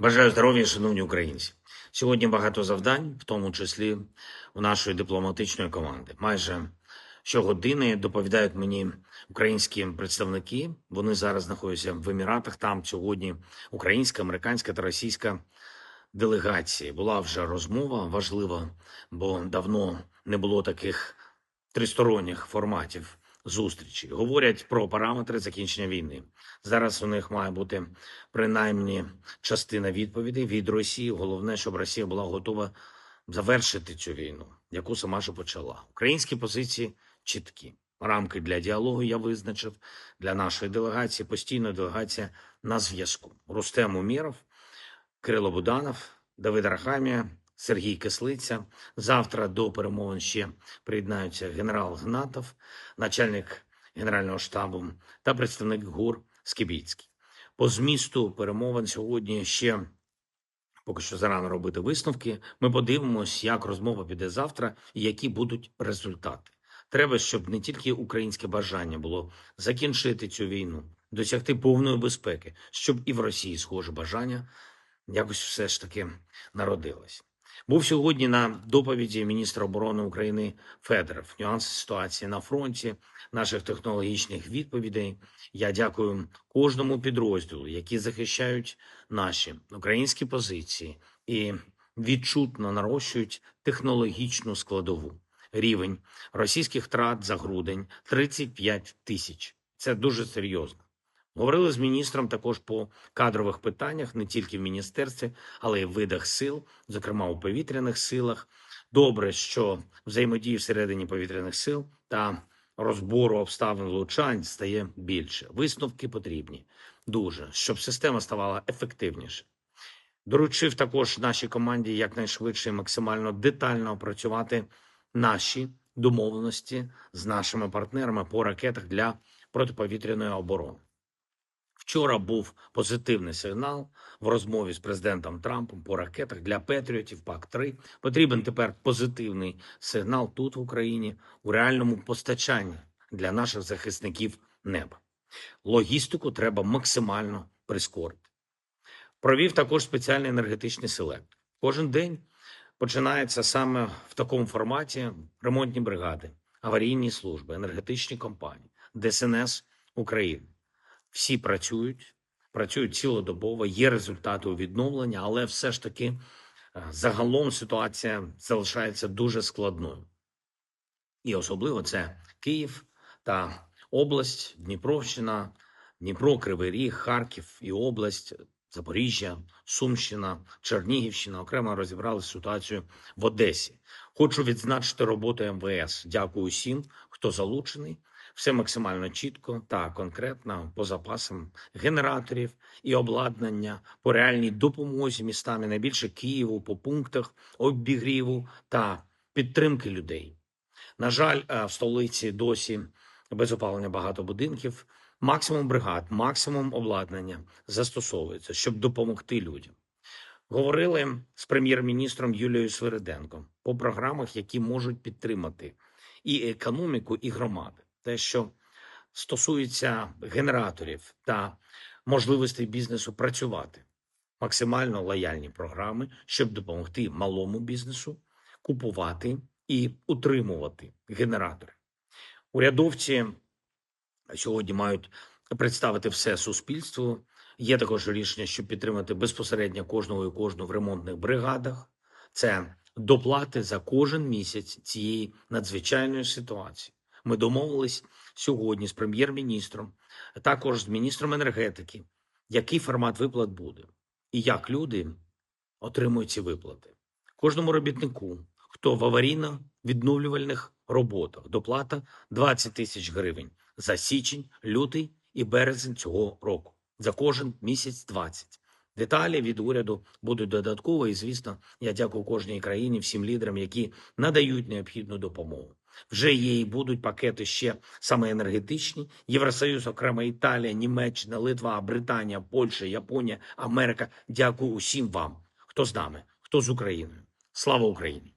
Бажаю здоров'я, шановні українці. Сьогодні багато завдань, в тому числі у нашої дипломатичної команди. Майже щогодини доповідають мені українські представники. Вони зараз знаходяться в Еміратах. Там сьогодні українська, американська та російська делегації. Була вже розмова важлива, бо давно не було таких тристоронніх форматів зустрічі. Говорять про параметри закінчення війни. Зараз у них має бути принаймні частина відповідей від Росії. Головне, щоб Росія була готова завершити цю війну, яку сама ж почала. Українські позиції чіткі. Рамки для діалогу я визначив для нашої делегації. Постійно делегація на зв'язку. Рустем Уміров, Кирило Буданов, Давид Рахамія, Сергій Кислиця. Завтра до перемовин ще приєднаються генерал Гнатов, начальник Генерального штабу та представник ГУР Скібіцький. По змісту перемовин сьогодні ще поки що зарано робити висновки. Ми подивимось, як розмова піде завтра і які будуть результати. Треба, щоб не тільки українське бажання було закінчити цю війну, досягти повної безпеки, щоб і в Росії схоже бажання якось все ж таки народилось. Був сьогодні на доповіді міністра оборони України Федоров. Нюанси ситуації на фронті, наших технологічних відповідей. Я дякую кожному підрозділу, які захищають наші українські позиції і відчутно нарощують технологічну складову. Рівень російських втрат за грудень 35 тисяч. Це дуже серйозно. Говорили з міністром також по кадрових питаннях, не тільки в міністерстві, але й в видах сил, зокрема у повітряних силах. Добре, що взаємодії всередині повітряних сил та розбору обставин влучань стає більше. Висновки потрібні дуже, щоб система ставала ефективніше. Доручив також нашій команді якнайшвидше і максимально детально опрацювати наші домовленості з нашими партнерами по ракетах для протиповітряної оборони. Вчора був позитивний сигнал в розмові з президентом Трампом по ракетах для Петріотів ПАК-3. Потрібен тепер позитивний сигнал тут в Україні у реальному постачанні для наших захисників неба. Логістику треба максимально прискорити. Провів також спеціальний енергетичний селект. Кожен день починається саме в такому форматі ремонтні бригади, аварійні служби, енергетичні компанії, ДСНС України. Всі працюють, працюють цілодобово, є результати у відновленні, але все ж таки е, загалом ситуація залишається дуже складною. І особливо це Київ та область, Дніпровщина, Дніпро, Кривий Ріг, Харків і область, Запоріжжя, Сумщина, Чернігівщина окремо розібрали ситуацію в Одесі. Хочу відзначити роботу МВС. Дякую всім, хто залучений. Все максимально чітко та конкретно по запасам генераторів і обладнання по реальній допомозі містами найбільше Києву по пунктах обігріву та підтримки людей. На жаль, е, в столиці досі без опалення багато будинків. Максимум бригад, максимум обладнання застосовується, щоб допомогти людям. Говорили з прем'єр-міністром Юлією Свириденко по програмах, які можуть підтримати і економіку, і громади. Те, що стосується генераторів та можливостей бізнесу працювати, максимально лояльні програми, щоб допомогти малому бізнесу купувати і утримувати генератори. Урядовці сьогодні мають представити все суспільству. Є також рішення, щоб підтримати безпосередньо кожного і кожну в ремонтних бригадах. Це доплати за кожен місяць цієї надзвичайної ситуації. Ми домовились сьогодні з прем'єр-міністром, також з міністром енергетики, який формат виплат буде, і як люди отримують ці виплати. Кожному робітнику, хто в аварійно-відновлювальних роботах, доплата 20 тисяч гривень за січень, лютий і березень цього року. За кожен місяць 20. Деталі від уряду будуть додатково, і звісно, я дякую кожній країні, всім лідерам, які надають необхідну допомогу. Вже є і будуть пакети ще саме енергетичні. Євросоюз, окремо Італія, Німеччина, Литва, Британія, Польща, Японія, Америка. Дякую усім вам, хто з нами, хто з Україною. Слава Україні!